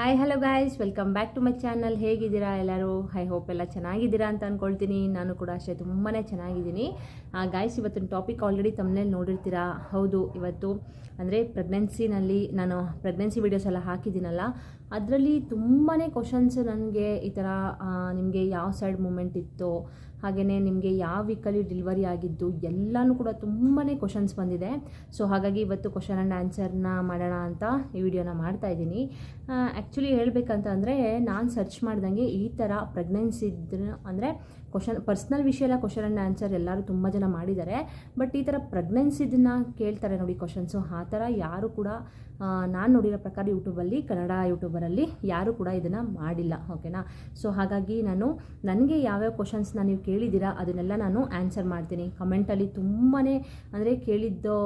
Hi hello guys welcome back to my channel ಹೇಗಿದ್ದೀರಾ ಎಲ್ಲರೂ? I hope ಎಲ್ಲ ಚೆನ್ನಾಗಿದ್ದೀರಾ ಅಂತ ಅಂದ್ಕೊಳ್ತೀನಿ ನಾನು ಕೂಡ ಅಷ್ಟೇ ತುಂಬಾ ಚೆನ್ನಾಗಿದ್ದೀನಿ. ಗಾಯ್ಸ್ ಇವತ್ತಿನ ಟಾಪಿಕ್ ಆಲ್ರೆಡಿ ತಮ್ಮನೇ ನೋಡಿರ್ತೀರಾ? ಹೌದು, ಇವತ್ತು ಅಂದರೆ ಪ್ರೆಗ್ನೆನ್ಸಿನಲ್ಲಿ ನಾನು ಪ್ರೆಗ್ನೆನ್ಸಿ ವೀಡಿಯೋಸ್ ಎಲ್ಲ ಹಾಕಿದ್ದೀನಲ್ಲ ಅದರಲ್ಲಿ ತುಂಬಾ ಕ್ವಶನ್ಸ್ ನನಗೆ ಈ ಥರ ನಿಮಗೆ ಯಾವ ಸೈಡ್ ಮೂಮೆಂಟ್ ಇತ್ತು ಹಾಗೆಯೇ ನಿಮಗೆ ಯಾವ ವೀಕಲ್ಲಿ ಡೆಲಿವರಿ ಆಗಿದ್ದು, ಎಲ್ಲನೂ ಕೂಡ ತುಂಬಾ ಕ್ವಶನ್ಸ್ ಬಂದಿದೆ. ಸೊ ಹಾಗಾಗಿ ಇವತ್ತು ಕ್ವಶನ್ ಆ್ಯಂಡ್ ಆನ್ಸರ್ನ ಮಾಡೋಣ ಅಂತ ಈ ವಿಡಿಯೋನ ಮಾಡ್ತಾ ಇದ್ದೀನಿ. ಆ್ಯಕ್ಚುಲಿ ಹೇಳಬೇಕಂತ ಅಂದರೆ ನಾನು ಸರ್ಚ್ ಮಾಡ್ದಂಗೆ ಈ ಥರ ಪ್ರೆಗ್ನೆನ್ಸಿ ಇದ್ರೆ, ಅಂದರೆ ಕ್ವಶನ್ ಪರ್ಸ್ನಲ್ ವಿಷಯ ಎಲ್ಲ ಕ್ವಶನ್ ಆ್ಯಂಡ್ ಆನ್ಸರ್ ಎಲ್ಲರೂ ತುಂಬ ಜನ ಮಾಡಿದ್ದಾರೆ. ಬಟ್ ಈ ಥರ ಪ್ರೆಗ್ನೆನ್ಸಿದನ್ನ ಕೇಳ್ತಾರೆ ನೋಡಿ ಕ್ವಶನ್ಸು ಆ ಥರ ಯಾರು ಕೂಡ ನಾನು ನೋಡಿರೋ ಪ್ರಕಾರ ಯೂಟ್ಯೂಬಲ್ಲಿ ಕನ್ನಡ ಯೂಟ್ಯೂಬರಲ್ಲಿ ಯಾರೂ ಕೂಡ ಇದನ್ನು ಮಾಡಿಲ್ಲ. ಓಕೆನಾ ಸೊ ಹಾಗಾಗಿ ನಾನು, ನನಗೆ ಯಾವ್ಯಾವ ಕ್ವಶನ್ಸ್ನ ನೀವು ಕೇಳಿದ್ದೀರಾ ಅದನ್ನೆಲ್ಲ ನಾನು ಆನ್ಸರ್ ಮಾಡ್ತೀನಿ. ಕಮೆಂಟಲ್ಲಿ ತುಂಬಾ ಅಂದರೆ ಕೇಳಿದ್ದೋ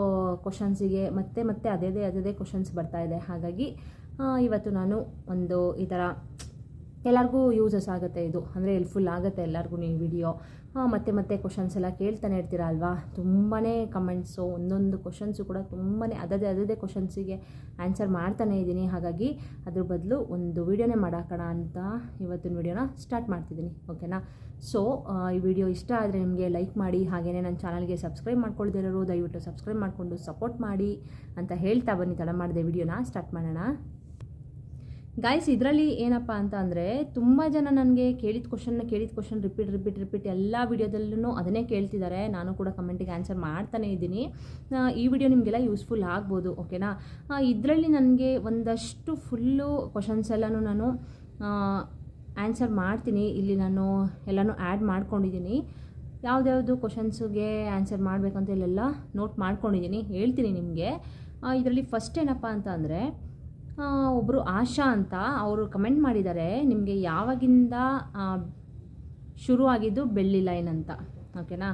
ಕ್ವಶನ್ಸಿಗೆ ಮತ್ತೆ ಮತ್ತೆ ಅದೇದೇ ಅದೇದೇ ಕ್ವಶನ್ಸ್ ಬರ್ತಾ ಇದೆ. ಹಾಗಾಗಿ ಇವತ್ತು ನಾನು ಒಂದು ಈ ಥರ ಎಲ್ಲರಿಗೂ ಯೂಸಸ್ ಆಗುತ್ತೆ ಇದು. ಅಂದರೆ ಹೆಲ್ಪ್ಫುಲ್ ಆಗುತ್ತೆ ಎಲ್ಲರಿಗೂ ಈ ವಿಡಿಯೋ ಮತ್ತೆ ಮತ್ತೆ ಕ್ವಶನ್ಸ್ ಎಲ್ಲ ಕೇಳ್ತಾನೆ ಇರ್ತೀರಾ ಅಲ್ವಾ? ತುಂಬಾ ಕಮೆಂಟ್ಸು ಒಂದೊಂದು ಕ್ವಶನ್ಸು ಕೂಡ ತುಂಬಾ ಅದದೇ ಅದದೇ ಕ್ವಶನ್ಸಿಗೆ ಆನ್ಸರ್ ಮಾಡ್ತಾನೆ ಇದ್ದೀನಿ. ಹಾಗಾಗಿ ಅದ್ರ ಬದಲು ಒಂದು ವಿಡಿಯೋನೇ ಮಾಡಾಕೋಣ ಅಂತ ಇವತ್ತಿನ ವಿಡಿಯೋನ ಸ್ಟಾರ್ಟ್ ಮಾಡ್ತಿದ್ದೀನಿ. ಓಕೆನಾ ಸೊ ಈ ವಿಡಿಯೋ ಇಷ್ಟ ಆದರೆ ನಿಮಗೆ ಲೈಕ್ ಮಾಡಿ ಹಾಗೆಯೇ ನನ್ನ ಚಾನಲ್ಗೆ ಸಬ್ಸ್ಕ್ರೈಬ್ ಮಾಡ್ಕೊಳ್ದಿರೋರು ದಯವಿಟ್ಟು ಸಬ್ಸ್ಕ್ರೈಬ್ ಮಾಡಿಕೊಂಡು ಸಪೋರ್ಟ್ ಮಾಡಿ ಅಂತ ಹೇಳ್ತಾ ಬನ್ನಿ. ತಡ ಮಾಡಿದೆ ವಿಡಿಯೋನ ಸ್ಟಾರ್ಟ್ ಮಾಡೋಣ. ಗಾಯ್ಸ್ ಇದರಲ್ಲಿ ಏನಪ್ಪ ಅಂತ ಅಂದರೆ ತುಂಬ ಜನ ನನಗೆ ಕೇಳಿದ ಕ್ವಶನ್ನ ಕೇಳಿದ ಕ್ವಶನ್ ರಿಪೀಟ್ ರಿಪೀಟ್ ರಿಪೀಟ್ ಎಲ್ಲ ವಿಡಿಯೋದಲ್ಲೂ ಅದನ್ನೇ ಕೇಳ್ತಿದ್ದಾರೆ ನಾನು ಕೂಡ ಕಮೆಂಟಿಗೆ ಆನ್ಸರ್ ಮಾಡ್ತಾನೆ ಇದ್ದೀನಿ. ಈ ವಿಡಿಯೋ ನಿಮಗೆಲ್ಲ ಯೂಸ್ಫುಲ್ ಆಗ್ಬೋದು ಓಕೆನಾ ಇದರಲ್ಲಿ ನನಗೆ ಒಂದಷ್ಟು ಫುಲ್ಲು ಕ್ವಶನ್ಸ್ ಎಲ್ಲನೂ ನಾನು ಆನ್ಸರ್ ಮಾಡ್ತೀನಿ. ಇಲ್ಲಿ ನಾನು ಎಲ್ಲನೂ ಆ್ಯಡ್ ಮಾಡ್ಕೊಂಡಿದ್ದೀನಿ. ಯಾವುದ್ಯಾವುದು ಕ್ವಶನ್ಸಿಗೆ ಆನ್ಸರ್ ಮಾಡಬೇಕಂತ ಇಲ್ಲೆಲ್ಲ ನೋಟ್ ಮಾಡ್ಕೊಂಡಿದ್ದೀನಿ. ಹೇಳ್ತೀನಿ ನಿಮಗೆ. ಇದರಲ್ಲಿ ಫಸ್ಟ್ ಏನಪ್ಪ ಅಂತ ಅಂದರೆ ಒಬ್ಬರು ಆಶಾ ಅಂತ ಅವರು ಕಮೆಂಟ್ ಮಾಡಿದ್ದಾರೆ, ನಿಮಗೆ ಯಾವಾಗಿಂದ ಶುರು ಆಗಿದ್ದು ಬೆಳ್ಳಿ ಲೈನ್ ಅಂತ? ಓಕೆನಾ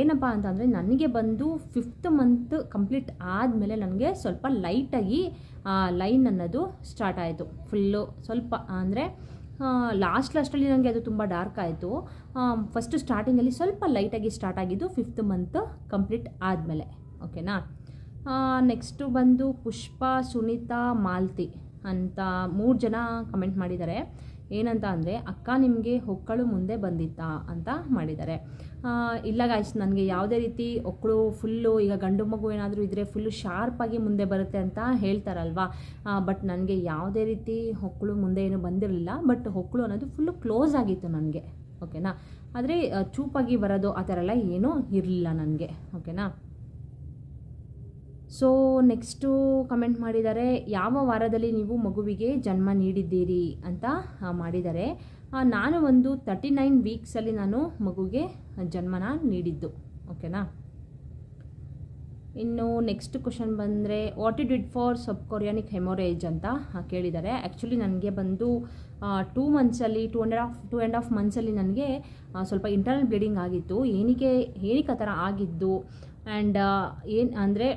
ಏನಪ್ಪ ಅಂತಂದರೆ ನನಗೆ ಬಂದು ಫಿಫ್ತ್ ಮಂತ್ ಕಂಪ್ಲೀಟ್ ಆದಮೇಲೆ ನನಗೆ ಸ್ವಲ್ಪ ಲೈಟಾಗಿ ಲೈನ್ ಅನ್ನೋದು ಸ್ಟಾರ್ಟ್ ಆಯಿತು. ಫುಲ್ಲು ಸ್ವಲ್ಪ, ಅಂದರೆ ಲಾಸ್ಟ್ ಲಾಸ್ಟಲ್ಲಿ ನನಗೆ ಅದು ತುಂಬ ಡಾರ್ಕ್ ಆಯಿತು. ಫಸ್ಟು ಸ್ಟಾರ್ಟಿಂಗಲ್ಲಿ ಸ್ವಲ್ಪ ಲೈಟಾಗಿ ಸ್ಟಾರ್ಟ್ ಆಗಿದ್ದು ಫಿಫ್ತ್ ಮಂತ್ ಕಂಪ್ಲೀಟ್ ಆದಮೇಲೆ. ಓಕೆನಾ ನೆಕ್ಸ್ಟು ಬಂದು ಪುಷ್ಪ, ಸುನೀತಾ, ಮಾಲ್ತಿ ಅಂತ ಮೂರು ಜನ ಕಮೆಂಟ್ ಮಾಡಿದ್ದಾರೆ. ಏನಂತ ಅಂದರೆ, ಅಕ್ಕ ನಿಮಗೆ ಹೊಕ್ಕಳು ಮುಂದೆ ಬಂದಿತ್ತಾ ಅಂತ ಮಾಡಿದ್ದಾರೆ. ಇಲ್ಲ ಗಾಯ್ಸ್ ನನಗೆ ಯಾವುದೇ ರೀತಿ ಹೊಕ್ಕಳು ಫುಲ್ಲು ಈಗ ಗಂಡು ಮಗು ಏನಾದರೂ ಇದ್ದರೆ ಫುಲ್ಲು ಶಾರ್ಪಾಗಿ ಮುಂದೆ ಬರುತ್ತೆ ಅಂತ ಹೇಳ್ತಾರಲ್ವಾ? ಬಟ್ ನನಗೆ ಯಾವುದೇ ರೀತಿ ಹೊಕ್ಕಳು ಮುಂದೆ ಏನು ಬಂದಿರಲಿಲ್ಲ. ಬಟ್ ಹೊಕ್ಕಳು ಅನ್ನೋದು ಫುಲ್ಲು ಕ್ಲೋಸ್ ಆಗಿತ್ತು ನನಗೆ. ಓಕೆನಾ ಆದರೆ ಚೂಪಾಗಿ ಬರೋದು ಆ ಥರ ಎಲ್ಲ ಏನೂ ಇರಲಿಲ್ಲ ನನಗೆ. ಓಕೆನಾ ಸೊ ನೆಕ್ಸ್ಟು ಕಮೆಂಟ್ ಮಾಡಿದ್ದಾರೆ, ಯಾವ ವಾರದಲ್ಲಿ ನೀವು ಮಗುವಿಗೆ ಜನ್ಮ ನೀಡಿದ್ದೀರಿ ಅಂತ ಮಾಡಿದ್ದಾರೆ. ನಾನು ಒಂದು ತರ್ಟಿ ನೈನ್ ವೀಕ್ಸಲ್ಲಿ ನಾನು ಮಗುಗೆ ಜನ್ಮನ ನೀಡಿದ್ದು. ಓಕೆನಾ ಇನ್ನು ನೆಕ್ಸ್ಟ್ ಕ್ವಶನ್ ಬಂದರೆ what it did for sub chorionic haemorrhage ಅಂತ ಕೇಳಿದ್ದಾರೆ. ಆ್ಯಕ್ಚುಲಿ ನನಗೆ ಬಂದು two ಮಂತ್ಸಲ್ಲಿ two and half two and half ಮಂತ್ಸಲ್ಲಿ ನನಗೆ ಸ್ವಲ್ಪ ಇಂಟರ್ನಲ್ ಬ್ಲೀಡಿಂಗ್ ಆಗಿತ್ತು. ಏನಕ್ಕೆ ಏನಕ್ಕೆ ಆ ಥರ ಆಗಿದ್ದು? ಆ್ಯಂಡ್ ಏನು, ಅಂದರೆ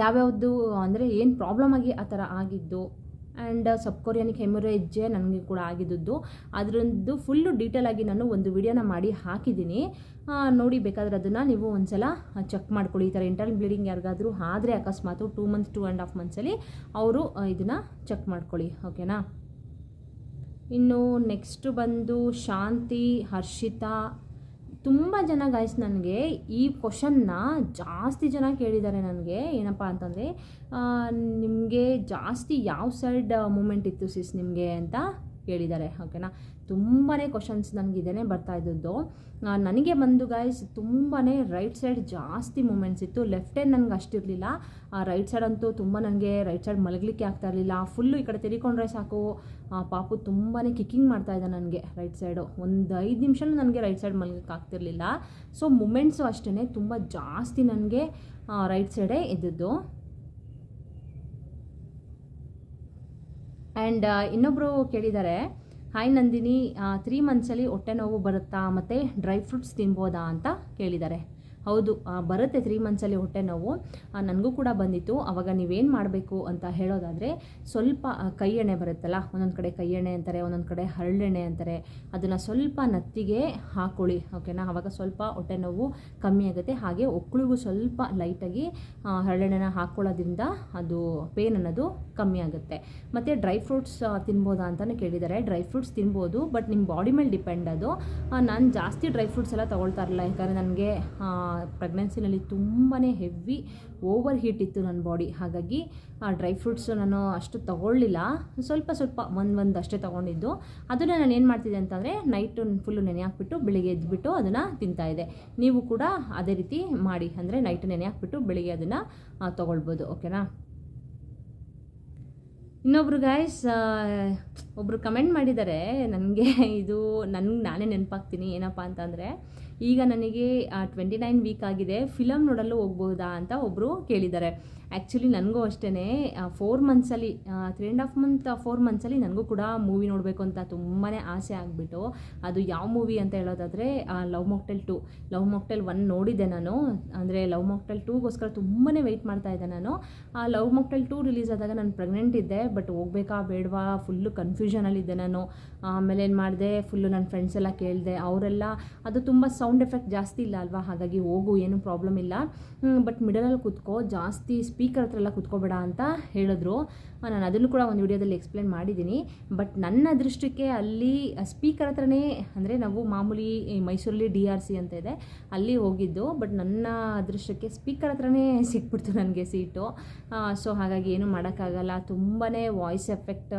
ಯಾವ್ಯಾವುದು, ಅಂದರೆ ಏನು ಪ್ರಾಬ್ಲಮ್ ಆಗಿ ಆ ಥರ ಆಗಿದ್ದು ಆ್ಯಂಡ್ ಸಬ್ ಕೊರಿಯಾನಿಕ್ ನನಗೆ ಕೂಡ ಆಗಿದ್ದದ್ದು. ಅದರದ್ದು ಫುಲ್ಲು ಡೀಟೇಲಾಗಿ ನಾನು ಒಂದು ವಿಡಿಯೋನ ಮಾಡಿ ಹಾಕಿದ್ದೀನಿ. ನೋಡಿ ಬೇಕಾದ್ರೆ ಅದನ್ನು ನೀವು ಒಂದ್ಸಲ ಚೆಕ್ ಮಾಡ್ಕೊಳ್ಳಿ. ಈ ಥರ ಇಂಟರ್ನಲ್ ಬ್ಲೀಡಿಂಗ್ ಯಾರಿಗಾದರೂ ಆದರೆ ಅಕಸ್ಮಾತು two months two and half ಮಂತ್ಸಲ್ಲಿ ಅವರು ಇದನ್ನು ಚೆಕ್ ಮಾಡ್ಕೊಳ್ಳಿ. ಓಕೆನಾ ಇನ್ನು ನೆಕ್ಸ್ಟ್ ಬಂದು ಶಾಂತಿ, ಹರ್ಷಿತಾ ತುಂಬ ಜನ ಗಾಯ್ಸ್ ನನಗೆ ಈ ಕ್ವಶನ್ನ ಜಾಸ್ತಿ ಜನ ಕೇಳಿದ್ದಾರೆ ನನಗೆ. ಏನಪ್ಪ ಅಂತಂದರೆ ನಿಮಗೆ ಜಾಸ್ತಿ ಯಾವ ಸೈಡ್ ಮೂಮೆಂಟ್ ಇತ್ತು ಸಿಸ್ ನಿಮಗೆ ಅಂತ? ಕೇಳಿದ್ದಾರೆ ಓಕೆನಾ ತುಂಬಾ ಕ್ವಶನ್ಸ್ ನನಗೆ ಇದೇ ಬರ್ತಾ ಇದ್ದದ್ದು. ನನಗೆ ಬಂದು ಗಾಯ್ಸ್ ತುಂಬಾ ರೈಟ್ ಸೈಡ್ ಜಾಸ್ತಿ ಮೂಮೆಂಟ್ಸ್ ಇತ್ತು. ಲೆಫ್ಟ್ ಹ್ಯಾಂಡ್ ನನಗೆ ಅಷ್ಟಿರಲಿಲ್ಲ. ರೈಟ್ ಸೈಡ್ ಅಂತೂ ತುಂಬ ನನಗೆ ರೈಟ್ ಸೈಡ್ ಮಲಗಲಿಕ್ಕೆ ಆಗ್ತಾ ಇರಲಿಲ್ಲ. ಫುಲ್ಲು ಈ ಕಡೆ ತಿರ್ಕೊಂಡ್ರೆ ಸಾಕು. ಪಾಪು ತುಂಬಾ ಕಿಕ್ಕಿಂಗ್ ಮಾಡ್ತಾ ಇದ್ದ ನನಗೆ ರೈಟ್ ಸೈಡು ಒಂದು ಐದು ನಿಮಿಷನೂ ನನಗೆ ರೈಟ್ ಸೈಡ್ ಮಲಗಕ್ಕೆ ಆಗ್ತಿರಲಿಲ್ಲ. ಸೊ ಮೂಮೆಂಟ್ಸು ಅಷ್ಟೇ ತುಂಬ ಜಾಸ್ತಿ ನನಗೆ ರೈಟ್ ಸೈಡೇ ಇದ್ದದ್ದು. ಆ್ಯಂಡ್ ಇನ್ನೊಬ್ಬರು ಕೇಳಿದ್ದಾರೆ ಹಾಯ್ ನಂದಿನಿ ತ್ರೀ ಮಂತ್ಸಲ್ಲಿ ಹೊಟ್ಟೆ ನೋವು ಬರುತ್ತಾ ಮತ್ತು ಡ್ರೈ ಫ್ರೂಟ್ಸ್ ತಿನ್ಬೋದಾ? ಅಂತ ಕೇಳಿದ್ದಾರೆ ಹೌದು ಬರುತ್ತೆ ತ್ರೀ ಮಂತ್ಸಲ್ಲಿ ಹೊಟ್ಟೆ ನೋವು. ನನಗೂ ಕೂಡ ಬಂದಿತ್ತು. ಅವಾಗ ನೀವೇನು ಮಾಡಬೇಕು ಅಂತ ಹೇಳೋದಾದರೆ, ಸ್ವಲ್ಪ ಕೈ ಎಣ್ಣೆ ಬರುತ್ತಲ್ಲ, ಒಂದೊಂದು ಕಡೆ ಕೈ ಎಣ್ಣೆ ಅಂತಾರೆ, ಒಂದೊಂದು ಕಡೆ ಹರಳೆಣ್ಣೆ ಅಂತಾರೆ, ಅದನ್ನು ಸ್ವಲ್ಪ ನತ್ತಿಗೆ ಹಾಕೊಳ್ಳಿ ಓಕೆನಾ ಅವಾಗ ಸ್ವಲ್ಪ ಹೊಟ್ಟೆ ನೋವು ಕಮ್ಮಿ ಆಗುತ್ತೆ. ಹಾಗೆ ಒಕ್ಕಳಿಗೂ ಸ್ವಲ್ಪ ಲೈಟಾಗಿ ಹರಳೆಣ್ಣೆನ ಹಾಕ್ಕೊಳ್ಳೋದ್ರಿಂದ ಅದು ಪೇನ್ ಅನ್ನೋದು ಕಮ್ಮಿ ಆಗುತ್ತೆ. ಮತ್ತು ಡ್ರೈ ಫ್ರೂಟ್ಸ್ ತಿನ್ಬೋದಾ ಅಂತಲೇ ಕೇಳಿದ್ದಾರೆ ಡ್ರೈ ಫ್ರೂಟ್ಸ್ ತಿನ್ಬೋದು ಬಟ್ ನಿಮ್ಮ ಬಾಡಿ ಮೇಲೆ ಡಿಪೆಂಡ್ ಅದು. ನಾನು ಜಾಸ್ತಿ ಡ್ರೈ ಫ್ರೂಟ್ಸ್ ಎಲ್ಲ ತೊಗೊಳ್ತಾ ಇರಲಿಲ್ಲ ಯಾಕಂದರೆ ನನಗೆ ಪ್ರೆಗ್ನೆನ್ಸಿನಲ್ಲಿ ತುಂಬಾ ಹೆವಿ ಓವರ್ ಹೀಟ್ ಇತ್ತು ನನ್ನ ಬಾಡಿ ಹಾಗಾಗಿ ಡ್ರೈ ಫ್ರೂಟ್ಸ್ ನಾನು ಅಷ್ಟು ತೊಗೊಳ್ಳಿಲ್ಲ. ಸ್ವಲ್ಪ ಸ್ವಲ್ಪ ಒಂದು ಒಂದು ಅಷ್ಟೇ ತೊಗೊಂಡಿದ್ದು. ಅದನ್ನು ನಾನು ಏನು ಮಾಡ್ತಿದ್ದೆ ಅಂತಂದರೆ ನೈಟು ಫುಲ್ಲು ನೆನೆ ಹಾಕ್ಬಿಟ್ಟು ಬೆಳಿಗ್ಗೆ ಎದ್ದುಬಿಟ್ಟು ಅದನ್ನು ತಿಂತಾಯಿದ್ದೆ ನೀವು ಕೂಡ ಅದೇ ರೀತಿ ಮಾಡಿ. ಅಂದರೆ ನೈಟ್ ನೆನೆ ಹಾಕ್ಬಿಟ್ಟು ಬೆಳಿಗ್ಗೆ ಅದನ್ನು ತೊಗೊಳ್ಬೋದು. ಓಕೆನಾ ಇನ್ನೊಬ್ರು ಗಾಯ್ಸ್ ಒಬ್ಬರು ಕಮೆಂಟ್ ಮಾಡಿದ್ದಾರೆ. ನನಗೆ ಇದು ನನಗೆ ನಾನೇ ನೆನಪಾಗ್ತೀನಿ. ಏನಪ್ಪ ಅಂತಂದರೆ ಈಗ ನನಗೆ ಟ್ವೆಂಟಿ ನೈನ್ ವೀಕ್ ಆಗಿದೆ. ಫಿಲಮ್ ನೋಡಲು ಹೋಗ್ಬೋದಾ ಅಂತ ಒಬ್ಬರು ಕೇಳಿದ್ದಾರೆ. ಆ್ಯಕ್ಚುಲಿ ನನಗೂ ಅಷ್ಟೇ four ಮಂತ್ಸಲ್ಲಿ three and half month four ಮಂತ್ಸಲ್ಲಿ ನನಗೂ ಕೂಡ ಮೂವಿ ನೋಡಬೇಕು ಅಂತ ತುಂಬಾ ಆಸೆ ಆಗಿಬಿಟ್ಟು, ಅದು ಯಾವ ಮೂವಿ ಅಂತ ಹೇಳೋದಾದರೆ love mocktail two love mocktail one ನೋಡಿದ್ದೆ ನಾನು. ಅಂದರೆ ಲವ್ ಮಾಕ್ಟೆಲ್ ಟೂಗೋಸ್ಕರ ತುಂಬಾ ವೆಯ್ಟ್ ಮಾಡ್ತಾ ಇದ್ದೆ ನಾನು. ಆ ಲವ್ ಮಾಕ್ಟೆಲ್ ಟೂ ರಿಲೀಸ್ ಆದಾಗ ನಾನು ಪ್ರೆಗ್ನೆಂಟ್ ಇದ್ದೆ ಬಟ್ ಹೋಗ್ಬೇಕಾ ಬೇಡವಾ ಫುಲ್ಲು ಕನ್ಫ್ಯೂಷನಲ್ಲಿದ್ದೆ ನಾನು. ಆಮೇಲೆ ಏನು ಮಾಡಿದೆ ಫುಲ್ಲು ನನ್ನ ಫ್ರೆಂಡ್ಸ್ ಎಲ್ಲ ಕೇಳಿದೆ, ಅವರೆಲ್ಲ, ಅದು ತುಂಬ ಸೌಂಡ್ ಎಫೆಕ್ಟ್ ಜಾಸ್ತಿ ಇಲ್ಲ ಅಲ್ವಾ? ಹಾಗಾಗಿ ಹೋಗು, ಏನು ಪ್ರಾಬ್ಲಮ್ ಇಲ್ಲ. ಬಟ್ ಮಿಡಲಲ್ಲಿ ಕೂತ್ಕೋ, ಜಾಸ್ತಿ ಹತ್ರ ಎಲ್ಲ ಕುತ್ಕೋಬೇಡ ಅಂತ ಹೇಳಿದ್ರು. ನಾನು ಅದರಲ್ಲೂ ಕೂಡ ಒಂದು ವಿಡಿಯೋದಲ್ಲಿ ಎಕ್ಸ್ಪ್ಲೇನ್ ಮಾಡಿದ್ದೀನಿ. ಬಟ್ ನನ್ನ ದೃಷ್ಟಿಕ್ಕೆ ಅಲ್ಲಿ ಸ್ಪೀಕರ್ ಹತ್ರನೇ ಅಂದರೆ ನಾವು ಮಾಮೂಲಿ ಮೈಸೂರಲ್ಲಿ ಡಿ ಆರ್ ಸಿ ಅಂತ ಇದೆ, ಅಲ್ಲಿ ಹೋಗಿದ್ದು. ಬಟ್ ನನ್ನ ಅದೃಷ್ಟಕ್ಕೆ ಸ್ಪೀಕರ್ ಹತ್ರನೇ ಸಿಕ್ಬಿಡ್ತು ನನಗೆ ಸೀಟು. ಸೊ ಹಾಗಾಗಿ ಏನು ಮಾಡೋಕ್ಕಾಗಲ್ಲ. ತುಂಬಾ ವಾಯ್ಸ್ ಎಫೆಕ್ಟ್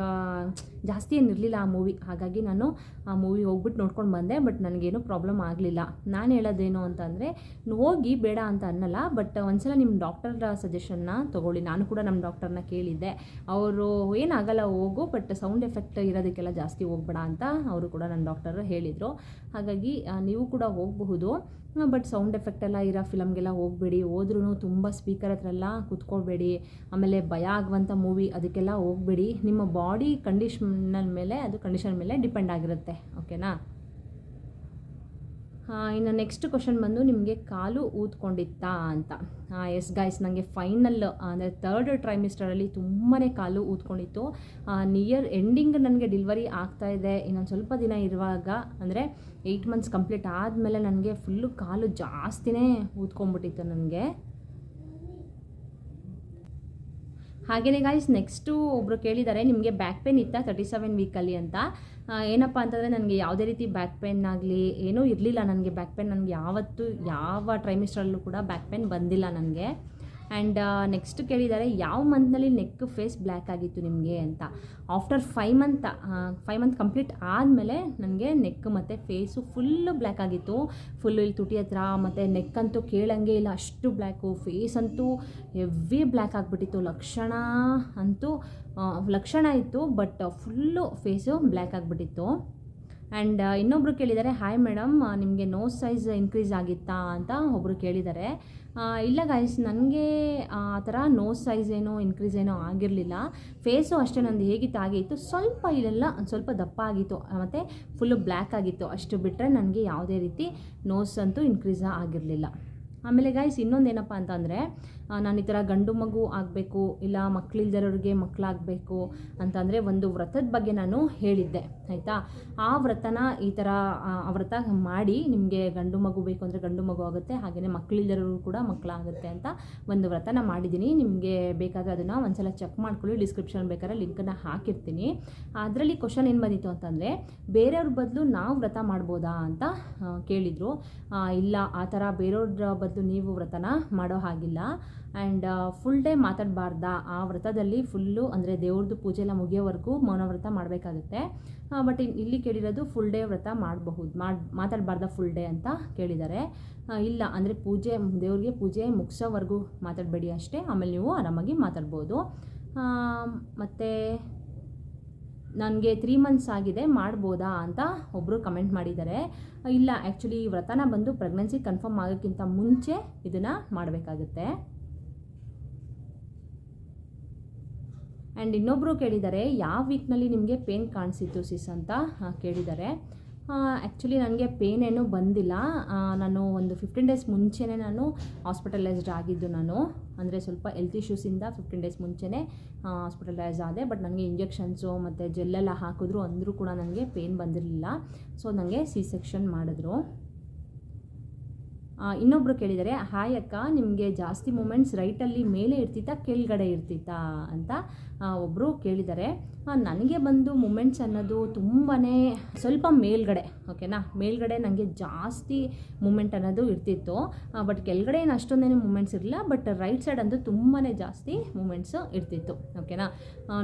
ಜಾಸ್ತಿ ಏನಿರಲಿಲ್ಲ ಆ ಮೂವಿ ಹಾಗಾಗಿ ನಾನು ಆ ಮೂವಿ ಹೋಗ್ಬಿಟ್ಟು ನೋಡ್ಕೊಂಡು ಬಂದೆ. ಬಟ್ ನನಗೇನು ಪ್ರಾಬ್ಲಮ್ ಆಗಲಿಲ್ಲ. ನಾನು ಹೇಳೋದೇನು ಅಂತಂದರೆ, ಹೋಗಿ ಬೇಡ ಅಂತ ಅನ್ನಲ್ಲ. ಬಟ್ ಒಂದ್ಸಲ ನಿಮ್ಮ ಡಾಕ್ಟರ್ ಸಜೆಷನ್ನ ತೊಗೊಳ್ಳಿ. ನಾನು ಕೂಡ ನಮ್ಮ ಡಾಕ್ಟರ್ನ ಕೇಳಿದ್ದೆ. ಅವರು ಏನಾಗಲ್ಲ, ಹೋಗು ಬಟ್ ಸೌಂಡ್ ಎಫೆಕ್ಟ್ ಇರೋದಕ್ಕೆಲ್ಲ ಜಾಸ್ತಿ ಹೋಗ್ಬೇಡ ಅಂತ ಅವರು ಕೂಡ ನನ್ನ ಡಾಕ್ಟರ್ ಹೇಳಿದರು. ಹಾಗಾಗಿ ನೀವು ಕೂಡ ಹೋಗಬಹುದು. ಬಟ್ ಸೌಂಡ್ ಎಫೆಕ್ಟ್ ಎಲ್ಲ ಇರೋ ಫಿಲಮ್ಗೆಲ್ಲ ಹೋಗಬೇಡಿ. ಹೋದ್ರೂ ತುಂಬ ಸ್ಪೀಕರ್ ಹತ್ರ ಎಲ್ಲ ಕುತ್ಕೋಬೇಡಿ ಆಮೇಲೆ ಭಯ ಆಗುವಂಥ ಮೂವಿ ಅದಕ್ಕೆಲ್ಲ ಹೋಗಬೇಡಿ. ನಿಮ್ಮ ಬಾಡಿ ಕಂಡೀಷನ್ ಮೇಲೆ, ಅದು ಕಂಡೀಷನ್ ಮೇಲೆ ಡಿಪೆಂಡ್ ಆಗಿರುತ್ತೆ. ಓಕೆನಾ ಇನ್ನು ನೆಕ್ಸ್ಟ್ ಕ್ವಶನ್ ಬಂದು ನಿಮಗೆ ಕಾಲು ಊದ್ಕೊಂಡಿತ್ತಾ ಅಂತ. ಎಸ್ ಗೈಸ್ ನನಗೆ ಫೈನಲ್ ಅಂದರೆ ತರ್ಡ್ ಟ್ರೈಮಿಸ್ಟರಲ್ಲಿ ತುಂಬಾ ಕಾಲು ಊದ್ಕೊಂಡಿತ್ತು. ನಿಯರ್ ಎಂಡಿಂಗ್ ನನಗೆ ಡೆಲಿವರಿ ಆಗ್ತಾ ಇದೆ. ಇನ್ನೊಂದು ಸ್ವಲ್ಪ ದಿನ ಇರುವಾಗ, ಅಂದರೆ ಏಯ್ಟ್ ಮಂತ್ಸ್ ಕಂಪ್ಲೀಟ್ ಆದಮೇಲೆ ನನಗೆ ಫುಲ್ಲು ಕಾಲು ಜಾಸ್ತಿನೇ ಊದ್ಕೊಂಡ್ಬಿಟ್ಟಿತ್ತು ನನಗೆ. ಹಾಗೆಯೇ ಗಾಯ್ಸ್ ನೆಕ್ಸ್ಟು ಒಬ್ಬರು ಕೇಳಿದ್ದಾರೆ ನಿಮಗೆ ಬ್ಯಾಕ್ ಪೇನ್ ಇತ್ತಾ ತರ್ಟಿ ಸೆವೆನ್ ವೀಕಲ್ಲಿ ಅಂತ? ಏನಪ್ಪ ಅಂತಂದರೆ ನನಗೆ ಯಾವುದೇ ರೀತಿ ಬ್ಯಾಕ್ ಪೇನ್ ಆಗಲಿ, ಏನೂ ಇರಲಿಲ್ಲ ನನಗೆ ಬ್ಯಾಕ್ ಪೇನ್ ನನಗೆ ಯಾವತ್ತೂ, ಯಾವ ಟ್ರೈಮಿಸ್ಟ್ರಲ್ಲೂ ಕೂಡ ಬ್ಯಾಕ್ ಪೇನ್ ಬಂದಿಲ್ಲ ನನಗೆ. ಆ್ಯಂಡ್ ನೆಕ್ಸ್ಟ್ ಕೇಳಿದ್ದಾರೆ ಯಾವ ಮಂತ್ನಲ್ಲಿ ನೆಕ್ ಫೇಸ್ ಬ್ಲ್ಯಾಕ್ ಆಗಿತ್ತು ನಿಮಗೆ ಅಂತ. After five month five month complete ಆದಮೇಲೆ ನನಗೆ ನೆಕ್ ಮತ್ತು ಫೇಸು ಫುಲ್ಲು ಬ್ಲ್ಯಾಕ್ ಆಗಿತ್ತು. ಫುಲ್ಲು ಇಲ್ಲಿ ತುಟಿ ಹತ್ರ ಮತ್ತು ನೆಕ್ ಅಂತೂ ಕೇಳಂಗೆ ಇಲ್ಲ. ಅಷ್ಟು ಬ್ಲ್ಯಾಕು ಫೇಸ್ ಅಂತೂ ಹೆವಿ ಬ್ಲ್ಯಾಕ್ ಆಗಿಬಿಟ್ಟಿತ್ತು. ಲಕ್ಷಣ ಅಂತೂ ಲಕ್ಷಣ ಇತ್ತು ಬಟ್ ಫುಲ್ಲು ಫೇಸು ಬ್ಲ್ಯಾಕ್ ಆಗಿಬಿಟ್ಟಿತ್ತು. ಆ್ಯಂಡ್ ಇನ್ನೊಬ್ಬರು ಕೇಳಿದ್ದಾರೆ ಹಾಯ್ ಮೇಡಮ್ ನಿಮಗೆ ನೋಸ್ ಸೈಜ್ ಇನ್ಕ್ರೀಸ್ ಆಗಿತ್ತಾ? ಅಂತ ಒಬ್ಬರು ಕೇಳಿದ್ದಾರೆ ಇಲ್ಲ ಗಾಯ್ಸ್ ನನಗೆ, ಆ ಥರ ನೋಸ್ ಸೈಜ್ ಏನೋ ಇನ್ಕ್ರೀಸ್ ಏನೋ ಆಗಿರಲಿಲ್ಲ. ಫೇಸು ಅಷ್ಟೇ ನಂದು ಹೇಗಿತ್ತು, ಆಗಿತ್ತು. ಸ್ವಲ್ಪ ಇಲ್ಲೆಲ್ಲ ಒಂದು ಸ್ವಲ್ಪ ದಪ್ಪ ಆಗಿತ್ತು. ಮತ್ತು ಫುಲ್ಲು ಬ್ಲ್ಯಾಕ್ ಆಗಿತ್ತು. ಅಷ್ಟು ಬಿಟ್ಟರೆ ನನಗೆ ಯಾವುದೇ ರೀತಿ ನೋಸ್ ಅಂತೂ ಇನ್ಕ್ರೀಸ್ ಆಗಿರಲಿಲ್ಲ. ಆಮೇಲೆ ಗಾಯ್ಸ್ ಇನ್ನೊಂದೇನಪ್ಪ ಅಂತಂದರೆ ನಾನು ಈ ಥರ ಗಂಡು ಮಗು ಆಗಬೇಕು, ಇಲ್ಲ ಮಕ್ಕಳಿಲ್ದಿರೋರಿಗೆ ಮಕ್ಕಳಾಗಬೇಕು ಅಂತಂದರೆ ಒಂದು ವ್ರತದ ಬಗ್ಗೆ ನಾನು ಹೇಳಿದ್ದೆ, ಆಯಿತಾ? ಆ ವ್ರತನ ಈ ಥರ ವ್ರತ ಮಾಡಿ ನಿಮಗೆ ಗಂಡು ಮಗು ಬೇಕು ಅಂದರೆ ಗಂಡು ಮಗು ಆಗುತ್ತೆ ಹಾಗೆಯೇ ಮಕ್ಕಳಿಲ್ದಿರೋರು ಕೂಡ ಮಕ್ಕಳಾಗುತ್ತೆ ಅಂತ ಒಂದು ವ್ರತನ ಮಾಡಿದ್ದೀನಿ. ನಿಮಗೆ ಬೇಕಾದರೆ ಅದನ್ನು ಒಂದ್ಸಲ ಚೆಕ್ ಮಾಡ್ಕೊಳ್ಳಿ ಡಿಸ್ಕ್ರಿಪ್ಷನ್ ಬೇಕಾದ್ರೆ ಲಿಂಕನ್ನು ಹಾಕಿರ್ತೀನಿ. ಅದರಲ್ಲಿ ಕ್ವಶನ್ ಏನು ಬಂದಿತ್ತು ಅಂತಂದರೆ, ಬೇರೆಯವ್ರ ಬದಲು ನಾವು ವ್ರತ ಮಾಡ್ಬೋದಾ ಅಂತ ಕೇಳಿದರು. ಇಲ್ಲ, ಆ ಥರ ಬೇರೆಯವ್ರ ಬದಲು ನೀವು ವ್ರತನ ಮಾಡೋ ಹಾಗಿಲ್ಲ. ಆ್ಯಂಡ್ ಫುಲ್ ಡೇ ಮಾತಾಡಬಾರ್ದ. ಆ ವ್ರತದಲ್ಲಿ ಫುಲ್ಲು ಅಂದರೆ ದೇವ್ರದ್ದು ಪೂಜೆ ಎಲ್ಲ ಮುಗಿಯೋವರೆಗೂ ಮೌನ ವ್ರತ ಮಾಡಬೇಕಾಗುತ್ತೆ. ಬಟ್ ಇಲ್ಲಿ ಕೇಳಿರೋದು ಫುಲ್ ಡೇ ವ್ರತ ಮಾಡಬಹುದು, ಮಾಡಿ, ಮಾತಾಡಬಾರ್ದ ಫುಲ್ ಡೇ ಅಂತ ಕೇಳಿದ್ದಾರೆ. ಇಲ್ಲ, ಅಂದರೆ ಪೂಜೆ, ದೇವ್ರಿಗೆ ಪೂಜೆ ಮುಗಿಸೋವರೆಗೂ ಮಾತಾಡಬೇಡಿ ಅಷ್ಟೇ. ಆಮೇಲೆ ನೀವು ಆರಾಮಾಗಿ ಮಾತಾಡ್ಬೋದು. ಮತ್ತು ನನಗೆ ತ್ರೀ ಮಂತ್ಸ್ ಆಗಿದೆ, ಮಾಡ್ಬೋದಾ ಅಂತ ಒಬ್ಬರು ಕಮೆಂಟ್ ಮಾಡಿದ್ದಾರೆ. ಇಲ್ಲ ಆ್ಯಕ್ಚುಲಿ ವ್ರತನ ಬಂದು ಪ್ರೆಗ್ನೆನ್ಸಿ ಕನ್ಫರ್ಮ್ ಆಗೋಕ್ಕಿಂತ ಮುಂಚೆ ಇದನ್ನು ಮಾಡಬೇಕಾಗುತ್ತೆ. ಆ್ಯಂಡ್ ಇನ್ನೊಬ್ಬರು ಕೇಳಿದ್ದಾರೆ ಯಾವ ವೀಕ್ನಲ್ಲಿ ನಿಮಗೆ ಪೇನ್ ಕಾಣಿಸಿತ್ತು ಸಿಸ್ ಅಂತ? ಕೇಳಿದ್ದಾರೆ ಆ್ಯಕ್ಚುಲಿ ನನಗೆ ಪೇನ್ ಏನೂ ಬಂದಿಲ್ಲ. ನಾನು ಒಂದು ಫಿಫ್ಟೀನ್ ಡೇಸ್ ಮುಂಚೆನೇ ನಾನು ಹಾಸ್ಪಿಟಲೈಸ್ಡ್ ಆಗಿದ್ದು ನಾನು. ಅಂದರೆ ಸ್ವಲ್ಪ ಹೆಲ್ತ್ ಇಶ್ಯೂಸಿಂದ ಫಿಫ್ಟೀನ್ ಡೇಸ್ ಮುಂಚೆನೇ ಹಾಸ್ಪಿಟಲೈಸ್ ಆದೆ. ಬಟ್ ನನಗೆ ಇಂಜೆಕ್ಷನ್ಸು ಮತ್ತು ಜೆಲ್ಲೆಲ್ಲ ಹಾಕಿದ್ರು ಅಂದರೂ ಕೂಡ ನನಗೆ ಪೇನ್ ಬಂದಿರಲಿಲ್ಲ. ಸೊ ನನಗೆ ಸಿ ಸೆಕ್ಷನ್ ಮಾಡಿದ್ರು. ಆ, ಇನ್ನೊಬ್ರು ಕೇಳಿದ್ದಾರೆ ಹಾಯ್ ಅಕ್ಕ ನಿಮಗೆ ಜಾಸ್ತಿ ಮೂಮೆಂಟ್ಸ್ ರೈಟಲ್ಲಿ ಮೇಲೆ ಇರ್ತಿತ್ತಾ ಕೆಳಗಡೆ ಇರ್ತಿತ್ತಾ? ಅಂತ ಒಬ್ಬರು ಕೇಳಿದ್ದಾರೆ ನನಗೆ ಬಂದು ಮೂಮೆಂಟ್ಸ್ ಅನ್ನೋದು ತುಂಬಾ ಸ್ವಲ್ಪ ಮೇಲ್ಗಡೆ ಓಕೆನಾ? ಮೇಲ್ಗಡೆ ನನಗೆ ಜಾಸ್ತಿ ಮೂಮೆಂಟ್ ಅನ್ನೋದು ಇರ್ತಿತ್ತು. ಬಟ್ ಕೆಳಗಡೆ ಏನು ಅಷ್ಟೊಂದೇನು ಮೂಮೆಂಟ್ಸ್ ಇರಲಿಲ್ಲ. ಬಟ್ ರೈಟ್ ಸೈಡ್ ಅಂತೂ ತುಂಬಾ ಜಾಸ್ತಿ ಮೂಮೆಂಟ್ಸು ಇರ್ತಿತ್ತು. ಓಕೆನಾ?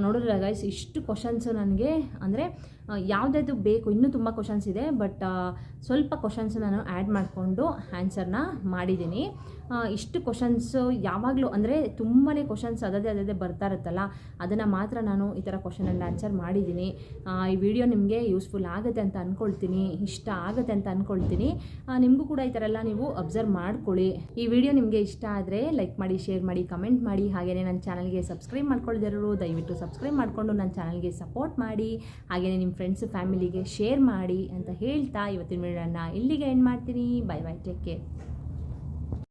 ನೋಡಿದ್ರೆ ಗೈಸ್ ಇಷ್ಟು ಕ್ವಶನ್ಸು ನನಗೆ ಅಂದರೆ ಯಾವುದಾದ್ರು ಬೇಕು, ಇನ್ನೂ ತುಂಬ ಕ್ವಶನ್ಸ್ ಇದೆ. ಬಟ್ ಸ್ವಲ್ಪ ಕ್ವಶನ್ಸ್ ನಾನು ಆ್ಯಡ್ ಮಾಡಿಕೊಂಡು ಆನ್ಸರ್ನ ಮಾಡಿದ್ದೀನಿ. ಇಷ್ಟು ಕ್ವಶನ್ಸು ಯಾವಾಗಲೂ ಅಂದರೆ ತುಂಬಾ ಕ್ವಶನ್ಸ್ ಅದದೇ ಅದದೇ ಬರ್ತಾ ಇರುತ್ತಲ್ಲ. ಅದನ್ನು ಮಾತ್ರ ನಾನು ಈ ಥರ ಕ್ವಶನಲ್ಲಿ ಆನ್ಸರ್ ಮಾಡಿದ್ದೀನಿ. ಈ ವಿಡಿಯೋ ನಿಮಗೆ ಯೂಸ್ಫುಲ್ ಆಗುತ್ತೆ ಅಂತ ಅಂದ್ಕೊಳ್ತೀನಿ ಇಷ್ಟ ಆಗುತ್ತೆ ಅಂತ ಅಂದ್ಕೊಳ್ತೀನಿ ನಿಮಗೂ ಕೂಡ ಈ ಥರ ಎಲ್ಲ ನೀವು ಅಬ್ಸರ್ವ್ ಮಾಡ್ಕೊಳ್ಳಿ. ಈ ವಿಡಿಯೋ ನಿಮಗೆ ಇಷ್ಟ ಆದರೆ ಲೈಕ್ ಮಾಡಿ ಶೇರ್ ಮಾಡಿ ಕಮೆಂಟ್ ಮಾಡಿ. ಹಾಗೆಯೇ ನನ್ನ ಚಾನಲ್ಗೆ ಸಬ್ಸ್ಕ್ರೈಬ್ ಮಾಡ್ಕೊಳ್ಳೋದಿರೋರು ದಯವಿಟ್ಟು ಸಬ್ಸ್ಕ್ರೈಬ್ ಮಾಡಿಕೊಂಡು ನನ್ನ ಚಾನಲ್ಗೆ ಸಪೋರ್ಟ್ ಮಾಡಿ. ಹಾಗೆಯೇ ನಿಮ್ಮ ಫ್ರೆಂಡ್ಸ್ ಫ್ಯಾಮಿಲಿಗೆ ಶೇರ್ ಮಾಡಿ ಅಂತ ಹೇಳ್ತಾ ಇವತ್ತಿನ ವಿಡಿಯೋನ ಇಲ್ಲಿಗೆ ಎಂಡ್ ಮಾಡ್ತೀನಿ. Bye bye take care